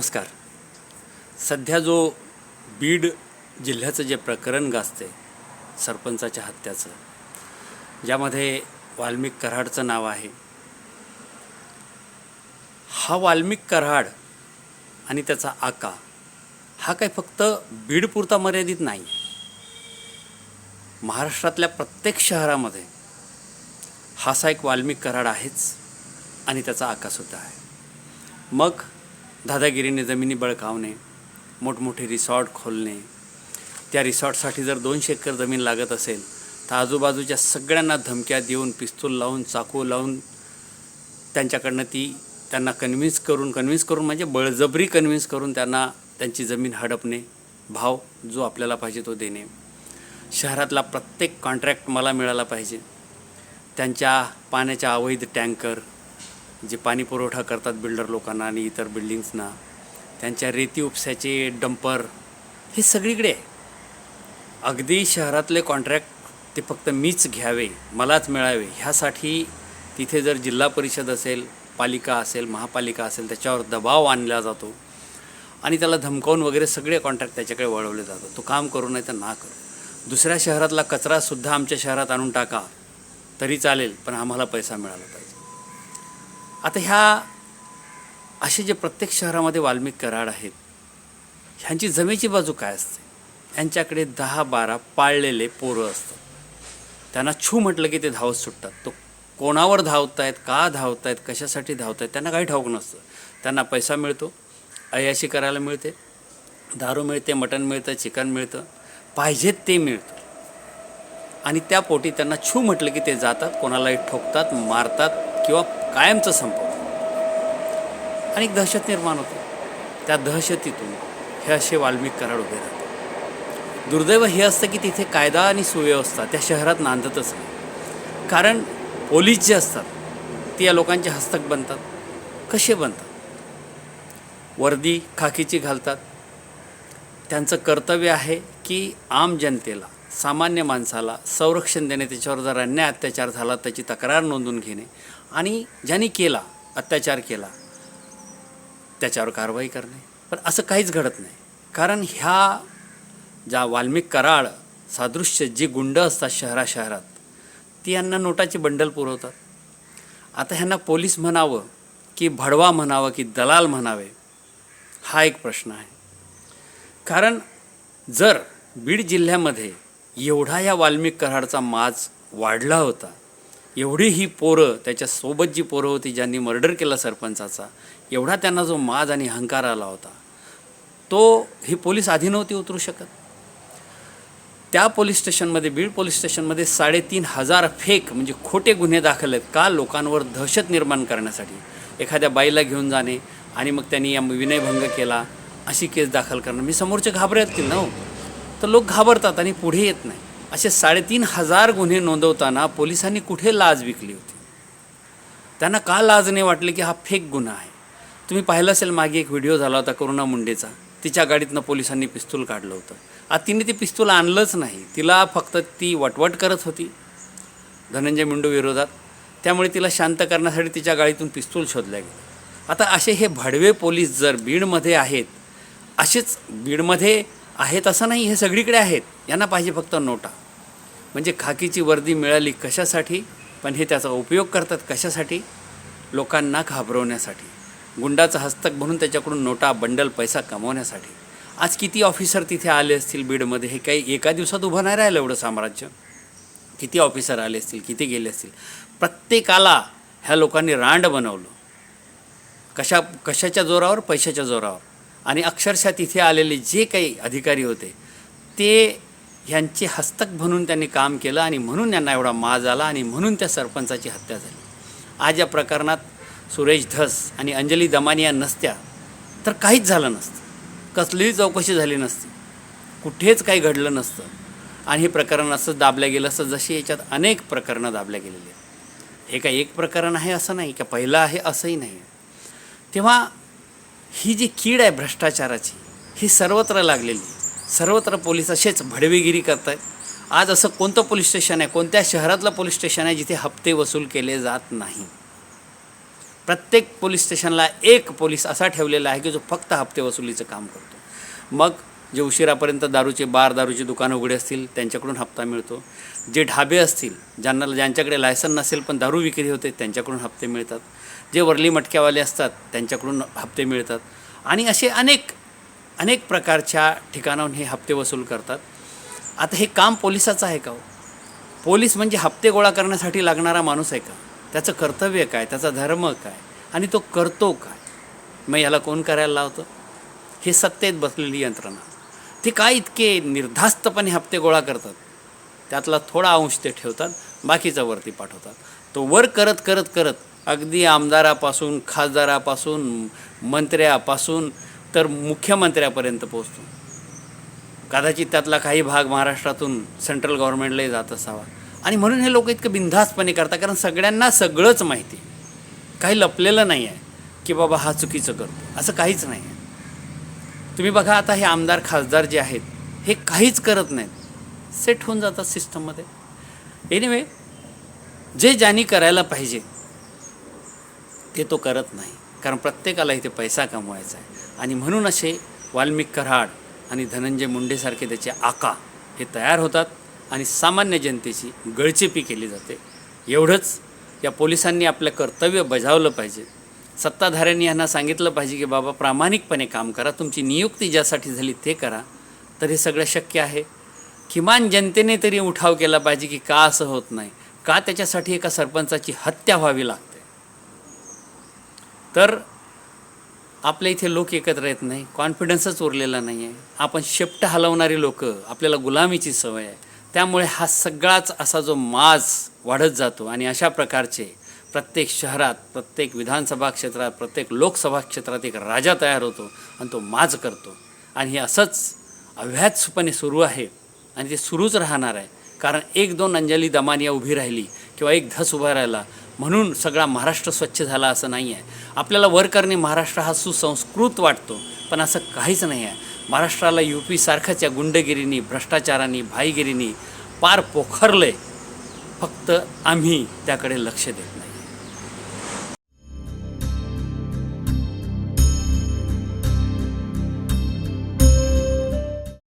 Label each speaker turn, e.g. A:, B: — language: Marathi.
A: नमस्कार. सध्या जो बीड जिल्ह्याचं जे प्रकरण गाजते सरपंचाच्या हत्याचं ज्यामध्ये वाल्मिक कराडचं नाव आहे. हा वाल्मिक कराड आणि त्याचा आका हा काही फक्त बीडपुरता मर्यादित नाही. महाराष्ट्रातल्या प्रत्येक शहरामध्ये हा असा एक वाल्मिक कराड आहेच आणि त्याचा आकासुद्धा आहे. मग दादागिरीने जमिनी बळकावणे मोठमोठे रिसॉर्ट खोलणे. त्या रिसॉर्टसाठी जर दोनशे एकर जमीन लागत असेल तर आजूबाजूच्या सगळ्यांना धमक्या देऊन पिस्तूल लावून चाकू लावून त्यांच्याकडनं ती त्यांना कन्व्हिन्स करून कन्व्हिन्स करून म्हणजे बळजबरी कन्व्हिन्स करून त्यांना त्यांची जमीन हडपणे. भाव जो आपल्याला पाहिजे तो देणे. शहरातला प्रत्येक कॉन्ट्रॅक्ट मला मिळाला पाहिजे. त्यांच्या पाण्याच्या अवैध टँकर जे पाणी पुरवठा करतात बिल्डर लोकांना आणि इतर बिल्डिंग्सना त्यांच्या रेती उपसाचे डंपर हे सगळीकडे आहे. अगदी शहरातले कॉन्ट्रॅक्ट ते फक्त मीच घ्यावे मलाच मिळावे ह्यासाठी तिथे जर जिल्हा परिषद असेल पालिका असेल महापालिका असेल त्याच्यावर दबाव आणला जातो आणि त्याला धमकावून वगैरे सगळे कॉन्ट्रॅक्ट त्याच्याकडे वळवले जातात. तो काम करू नाही तर ना करू. दुसऱ्या शहरातला कचरासुद्धा आमच्या शहरात आणून टाका तरी चालेल पण आम्हाला पैसा मिळाला पाहिजे. आता ह्या असे जे प्रत्येक शहरामध्ये वाल्मिक कराड आहेत ह्यांची जमेची बाजू काय असते? ह्यांच्याकडे दहा बारा पाळलेले पोरं असतात. त्यांना छू म्हटलं की ते धावत सुटतात. तो कोणावर धावत आहेत का धावत आहेत कशासाठी धावत आहेत त्यांना काही ठाऊक नसतं. त्यांना पैसा मिळतो अयाशी करायला मिळते दारू मिळते मटण मिळतं चिकन मिळतं पाहिजेत ते मिळतं. आणि त्या पोटी त्यांना छू म्हटलं की ते जातात कोणालाही ठोकतात मारतात किंवा कायमचं संपवतो. आणि एक दहशत निर्माण होते. त्या दहशतीतून हे असे वाल्मिक कराड उभे राहतात. दुर्दैव हे असतं की तिथे कायदा आणि सुव्यवस्था त्या शहरात नांदतच नाही. कारण पोलीस जे असतात ते या लोकांचे हस्तक बनतात. कसे बनतात? वर्दी खाकीची घालतात. त्यांचं कर्तव्य आहे की आम जनतेला सामान्य माणसाला संरक्षण देणे त्याच्यावर जर अन्याय अत्याचार झाला त्याची तक्रार नोंदवून घेणे आणि ज्यांनी केला अत्याचार केला त्याच्यावर कारवाई करणे. पण असं काहीच घडत नाही. कारण ह्या ज्या वाल्मिक कराळ सादृश्य जी गुंड असतात शहरा शहरात ती यांना नोटाचे बंडल पुरवतात. आता ह्यांना पोलीस म्हणावं की भडवा म्हणावं की दलाल म्हणावे हा एक प्रश्न आहे. कारण जर बीड जिल्ह्यामध्ये एवढा या वाल्मिक कराडचा माज वाढला होता एवढी ही पोरं त्याच्यासोबत जी पोरं होती ज्यांनी मर्डर केला सरपंचाचा एवढा त्यांना जो माज आणि अहंकार आला होता तो ही पोलीस आधी नव्हती उतरू शकत. त्या पोलीस स्टेशनमध्ये बीड पोलीस स्टेशनमध्ये साडेतीन हजार फेक म्हणजे खोटे गुन्हे दाखल आहेत का लोकांवर दहशत निर्माण करण्यासाठी. एखाद्या बाईला घेऊन जाणे आणि मग त्यांनी या विनयभंग केला अशी केस दाखल करणं. मी समोरचे घाबरतील ना हो? तर लोक घाबरतात आणि पुढे येत नाही. असे साडेतीन हजार गुन्हे नोंदवताना पोलिसांनी कुठे लाज विकली होती? त्यांना का लाज नाही वाटली की हा फेक गुन्हा आहे? तुम्ही पाहिलं असेल मागे एक व्हिडिओ झाला होता करुणा मुंडेचा. तिच्या गाडीतनं पोलिसांनी पिस्तूल काढलं होतं. आता तिने ते पिस्तूल आणलंच नाही. तिला फक्त ती वटवट करत होती धनंजय मुंडू विरोधात. त्यामुळे तिला शांत करण्यासाठी तिच्या गाडीतून पिस्तूल शोधल्या गेलं आता असे हे भडवे पोलीस जर बीडमध्ये आहेत असेच बीडमध्ये आहेत असं नाही हे सगळीकडे आहेत. यांना पाहिजे फक्त नोटा. म्हणजे खाकीची वर्दी मिळाली कशासाठी? पण हे त्याचा उपयोग करतात कशासाठी? लोकांना घाबरवण्यासाठी. गुंडाचं हस्तक म्हणून त्याच्याकडून नोटा बंडल पैसा कमवण्यासाठी. आज किती ऑफिसर तिथे आले असतील बीडमध्ये? हे काही एका दिवसात उभं नाही राहिलं एवढं साम्राज्य? किती ऑफिसर आले असतील? किती गेले असतील? प्रत्येकाला ह्या लोकांनी रांड बनवलं. कशा कशाच्या जोरावर? पैशाच्या जोरावर. आणि अक्षरशः तिथे आलेले जे काही अधिकारी होते ते ह्यांचे हस्तक म्हणून त्यांनी काम केलं आणि म्हणून यांना एवढा माज आला आणि म्हणून त्या सरपंचाची हत्या झाली. आज या प्रकरणात सुरेश धस आणि अंजली दमानिया नसत्या तर काहीच झालं नसतं. कसलीही चौकशी झाली नसती. कुठेच काही घडलं नसतं. आणि हे प्रकरण असंच दाबलं गेलं असं जशी याच्यात अनेक प्रकरणं दाबल्या गेलेली आहेत. हे काय एक प्रकरण आहे असं नाही का पहिलं आहे असंही नाही. तेव्हा ही जी कीड आहे भ्रष्टाचाराची ही सर्वत्र लागलेली सर्वत्र पोलीस असेच भडवेगिरी करत आहेत आज असं कोणतं पोलीस स्टेशन आहे? कोणत्या शहरातलं पोलीस स्टेशन आहे जिथे हप्ते वसूल केले जात नाही? प्रत्येक पोलीस स्टेशनला एक पोलीस असा ठेवलेला आहे की जो फक्त हप्ते वसुलीचं काम करतो. मग जे उशिरापर्यंत दारूचे बार दारूची दुकानं उघडे असतील त्यांच्याकडून हप्ता मिळतो. जे ढाबे असतील ज्यांना ज्यांच्याकडे लायसन नसेल पण दारू विक्री होते त्यांच्याकडून हप्ते मिळतात. जे वरली मटक्यावाले असतात त्यांच्याकडून हप्ते मिळतात. आणि असे अनेक अनेक प्रकारच्या ठिकाणाहून हे हप्ते वसूल करतात. आता हे काम पोलिसाचं आहे का हो? पोलीस म्हणजे हप्ते गोळा करण्यासाठी लागणारा माणूस आहे का? त्याचं कर्तव्य काय? त्याचा धर्म काय? आणि तो करतो काय? मग याला कोण करायला लावतं? हे सत्तेत बसलेली यंत्रणा. ते काय इतके निर्धास्तपणे हप्ते गोळा करतात? त्यातला थोडा अंश ते ठेवतात बाकीचा वरती पाठवतात. तो वर करत करत करत अगदी आमदारापासून खासदारापासून मंत्र्यापासून तर मुख्यमंत्र्यापर्यंत पोचतो कदाचित त्यातला काही भाग महाराष्ट्रातून सेंट्रल गव्हर्नमेंटलाही जात असावा. आणि म्हणून हे लोक इतकं बिनधास्तपणे करतात कारण सगळ्यांना सगळंच माहिती काही लपलेलं नाही आहे की बाबा हा चुकीचं करतो. असं काहीच नाही आहे. तुम्ही बघा आता हे आमदार खासदार जे आहेत हे काहीच करत नाहीत. सेट होऊन जातात सिस्टममध्ये एनिवे जे ज्यांनी करायला पाहिजे ते तो करत नाही. कारण प्रत्येकाला इथे पैसा कमवायचा आहे. आणि म्हणून असे वाल्मिक कराड आणि धनंजय मुंडेसारखे त्याचे आका हे तयार होतात आणि सामान्य जनतेची गळचेपी केली जाते. एवढंच या पोलिसांनी आपलं कर्तव्य बजावलं पाहिजे. सत्ताधाऱ्यांनी यांना सांगितलं पाहिजे की बाबा प्रामाणिकपणे काम करा. तुमची नियुक्ती ज्यासाठी झाली ते करा. तर हे सगळं शक्य आहे. किमान जनतेने तरी उठाव केला पाहिजे की का असं होत नाही? का त्याच्यासाठी एका सरपंचाची हत्या व्हावी लागते? तर आपल्या इथे लोक एकत्र येत नाही कॉन्फिडन्सच उरलेला नाही आहे आपण शेपट हलवणारी लोक आपल्याला गुलामीची सवय आहे. त्यामुळे हा सगळाच असा जो माज वाढत जातो आणि अशा प्रकारचे प्रत्येक शहरात प्रत्येक विधानसभा क्षेत्रात प्रत्येक लोकसभा क्षेत्रात एक राजा तयार होतो आणि तो माज करतो. आणि हे असंच अव्याजपणे सुरू आहे आणि ते सुरूच राहणार आहे. कारण एक दोन अंजली दमानिया उभी राहिली किंवा एक धस उभा राहिला म्हणून सगळा महाराष्ट्र स्वच्छ झाला असं नाही आहे आपल्याला वर करणे महाराष्ट्र हा सुसंस्कृत वाटतो पण असं काहीच नाही आहे महाराष्ट्राला यू पी या गुंडगिरीनी भ्रष्टाचारानी भाईगिरीनी पार पोखरले फक्त आम्ही त्याकडे लक्ष देत नाही.